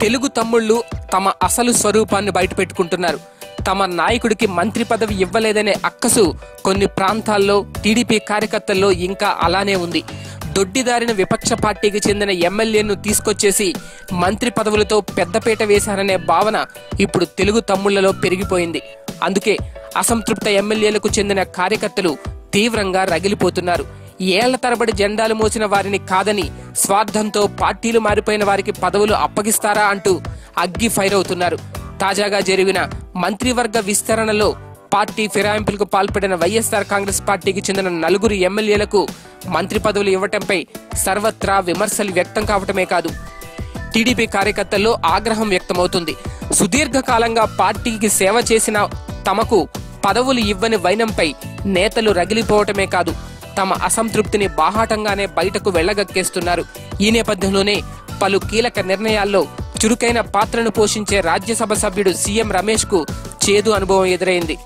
తెలుగు తమ్ముళ్ళు తమ అసలు స్వరూపాన్ని బయటపెట్టుకుంటున్నారు. తమ నాయకుడికి మంత్రి పదవి ఇవ్వలేదనే అక్కసు కొన్ని ప్రాంతాల్లో టీడీపీ కార్యకర్తల్లో ఇంకా అలానే ఉంది. దొడ్డిదారిన విపక్ష పార్టీకి చెందిన ఎమ్మెల్యేను తీసుకొచ్చేసి మంత్రి పదవులతో పెద్దపీట వేశారనే భావన ఇప్పుడు తెలుగు తమ్ముళ్ళలో పెరిగిపోయింది. అందుకే అసంతృప్త ఎమ్మెల్యేలకు చెందిన కార్యకర్తలు తీవ్రంగా రగిలిపోతున్నారు. ఏళ్ళ తరబడి జెండాలు మోసిన వారిని కాదని స్వార్థంతో పార్టీలు మారిపోయిన వారికి పదవులు అప్పగిస్తారా అంటూ అగ్గి ఫైర్ అవుతున్నారు. తాజాగా జరిగిన మంత్రివర్గ విస్తరణలో పార్టీ ఫిరాయింపులకు పాల్పడిన వైఎస్ఆర్ కాంగ్రెస్ పార్టీకి చెందిన నలుగురు ఎమ్మెల్యేలకు మంత్రి పదవులు ఇవ్వటంపై సర్వత్రా విమర్శలు వ్యక్తం కావటమే కాదు. టీడీపీ కార్యకర్తల్లో ఆగ్రహం వ్యక్తమవుతుంది. సుదీర్ఘకాలంగా పార్టీకి సేవ చేసిన తమకు పదవులు ఇవ్వని వైనంపై నేతలు రగిలిపోవటమే కాదు. తమ అసంతృప్తిని బాహాటంగానే బయటకు వెళ్ళగక్కేస్తున్నారు ఈ నేపథ్యంలోనే పలు కీలక నిర్ణయాల్లో చురుకైన పాత్రను పోషించే రాజ్యసభ సభ్యుడు సీఎం రమేష్కు చేదు అనుభవం ఎదురైంది.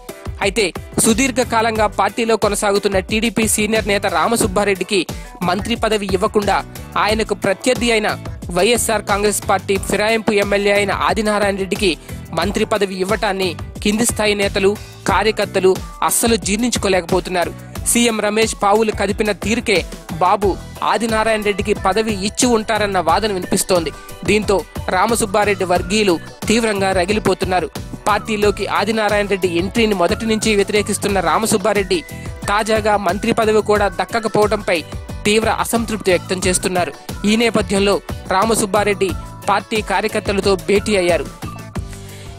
అయితే సుదీర్ఘకాలంగా పార్టీలో కొనసాగుతున్న టీడీపీ సీనియర్ నేత రామసుబ్బారెడ్డికి మంత్రి పదవి ఇవ్వకుండా ఆయనకు ప్రత్యర్థి అయిన వైఎస్ఆర్ కాంగ్రెస్ పార్టీ ఫిరాయింపు ఎమ్మెల్యే అయిన ఆదినారాయణ రెడ్డికి మంత్రి పదవి ఇవ్వటాన్ని కింది స్థాయి నేతలు కార్యకర్తలు అస్సలు జీర్ణించుకోలేకపోతున్నారు. సీఎం రమేష్ పావులు కదిపిన తీరుకే బాబు ఆదినారాయణ రెడ్డికి పదవి ఇచ్చి ఉంటారన్న వాదన వినిపిస్తోంది. దీంతో రామసుబ్బారెడ్డి వర్గీయులు తీవ్రంగా రగిలిపోతున్నారు. పార్టీలోకి ఆదినారాయణ రెడ్డి ఎంట్రీని మొదటి నుంచి వ్యతిరేకిస్తున్న రామసుబ్బారెడ్డి తాజాగా మంత్రి పదవి కూడా దక్కకపోవడంపై తీవ్ర అసంతృప్తి వ్యక్తం చేస్తున్నారు. ఈ నేపథ్యంలో రామసుబ్బారెడ్డి పార్టీ కార్యకర్తలతో భేటీ అయ్యారు.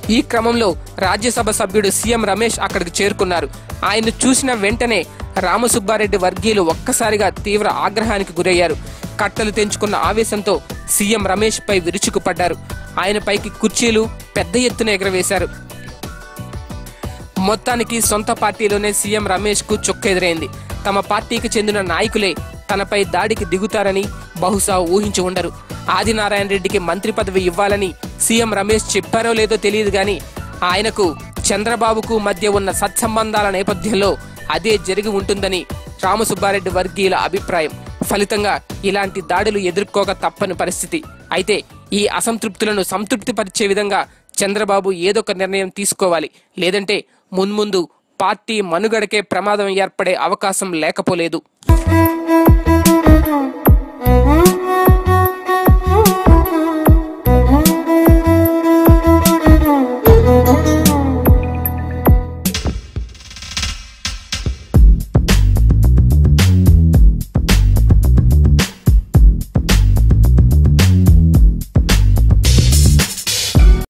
ఈ క్రమంలో రాజ్యసభ సభ్యుడు సీఎం రమేష్ అక్కడికి చేరుకున్నారు. ఆయన చూసిన వెంటనే రామసుబ్బారెడ్డి వర్గీయులు ఒక్కసారిగా తీవ్ర ఆగ్రహానికి గురయ్యారు. కట్టలు తెంచుకున్న ఆవేశంతో సీఎం రమేష్ పై విరుచుకుపడ్డారు ఆయనపైకి కుర్చీలు పెద్ద ఎత్తున ఎగరవేశారు. మొత్తానికి సొంత పార్టీలోనే సీఎం రమేష్కు చొక్కెదురైంది తమ పార్టీకి చెందిన నాయకులే తనపై దాడికి దిగుతారని బహుశా ఊహించి ఉండరు. ఆదినారాయణ రెడ్డికి మంత్రి పదవి ఇవ్వాలని సీఎం రమేష్ చెప్పారో లేదో తెలియదు గాని ఆయనకు చంద్రబాబుకు మధ్య ఉన్న సత్సంబంధాల నేపథ్యంలో అదే జరిగి ఉంటుందని రామసుబ్బారెడ్డి వర్గీయుల అభిప్రాయం. ఫలితంగా ఇలాంటి దాడులు ఎదుర్కోక తప్పని పరిస్థితి. అయితే ఈ అసంతృప్తులను సంతృప్తిపరిచే విధంగా చంద్రబాబు ఏదొక నిర్ణయం తీసుకోవాలి. లేదంటే మున్ముందు పార్టీ మనుగడకే ప్రమాదం ఏర్పడే అవకాశం లేకపోలేదు.